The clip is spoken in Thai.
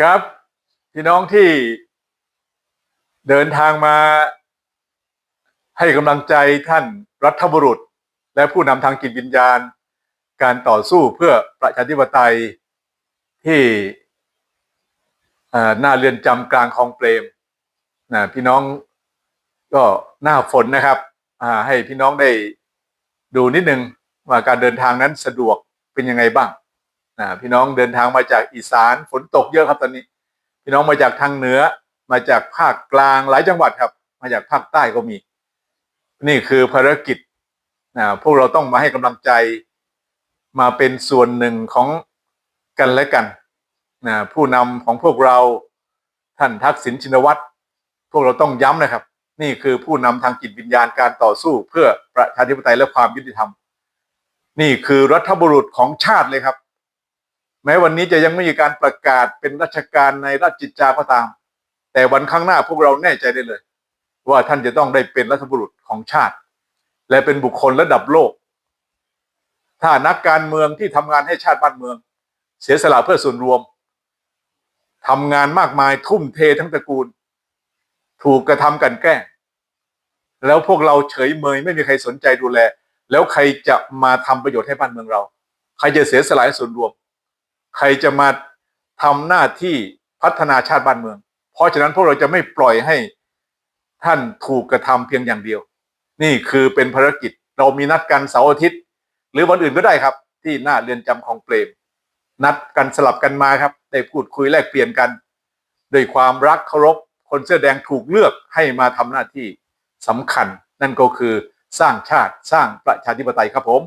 ครับพี่น้องที่เดินทางมาให้กำลังใจท่านรัฐบุรุษ และผู้นำทางจิตวิญญาณ การต่อสู้เพื่อประชาธิปไตยที่เอ่อหน้าเรือนจำกลางคลองเปรมนะพี่น้องก็หน้าฝนนะครับให้พี่น้องได้ดูนิดนึงว่าการเดินทางนั้นสะดวกเป็นยังไงบ้าง นะพี่น้องเดินทางมาจากอีสานฝนตกเยอะครับตอนนี้ พี่น้องมาจากทางเหนือ มาจากภาคกลางหลายจังหวัดครับ มาจากภาคใต้ก็มี นี่คือภารกิจนะพวกเราต้องมาให้กำลังใจมาเป็นส่วนหนึ่งของกันและกันนะผู้นำของพวกเราท่านทักษิณชินวัตรพวกเราต้องย้ำนะครับ นี่คือผู้นำทางจิตวิญญาณการต่อสู้เพื่อประชาธิปไตยและความยุติธรรม นี่คือรัฐบุรุษของชาติเลยครับ แม้วันนี้จะยังไม่มีการประกาศเป็นราชการในราชกิจจาก็ตาม แต่วันข้างหน้าพวกเราแน่ใจได้เลย ว่าท่านจะต้องได้เป็นรัฐบุรุษของชาติ และเป็นบุคคลระดับโลก ถ้านักการเมืองที่ทำงานให้ชาติบ้านเมือง เสียสละเพื่อส่วนรวมทำงานมากมายทุ่มเททั้งตระกูล ถูกกระทำกันแกล้งแล้วพวกเราเฉยเมยไม่มีใครสนใจดูแล แล้วใครจะมาทำประโยชน์ให้บ้านเมืองเรา ใครจะเสียสละส่วนรวม ใครจะมาทำหน้าที่พัฒนาชาติบ้านเมือง เพราะฉะนั้นพวกเราจะไม่ปล่อยให้ท่านถูกกระทำเพียงอย่างเดียว นี่คือเป็นภารกิจเรามีนัดกันเสาร์อาทิตย์ หรือวันอื่นก็ได้ครับ ที่หน้าเรือนจำของเปรม นัดกันสลับกันมาครับ ได้พูดคุยแลกเปลี่ยนกันด้วยความรักเคารพคนเสื้อแดงถูกเลือกให้มาทำหน้าที่สำคัญ นั่นก็คือสร้างชาติสร้างประชาธิปไตยครับผม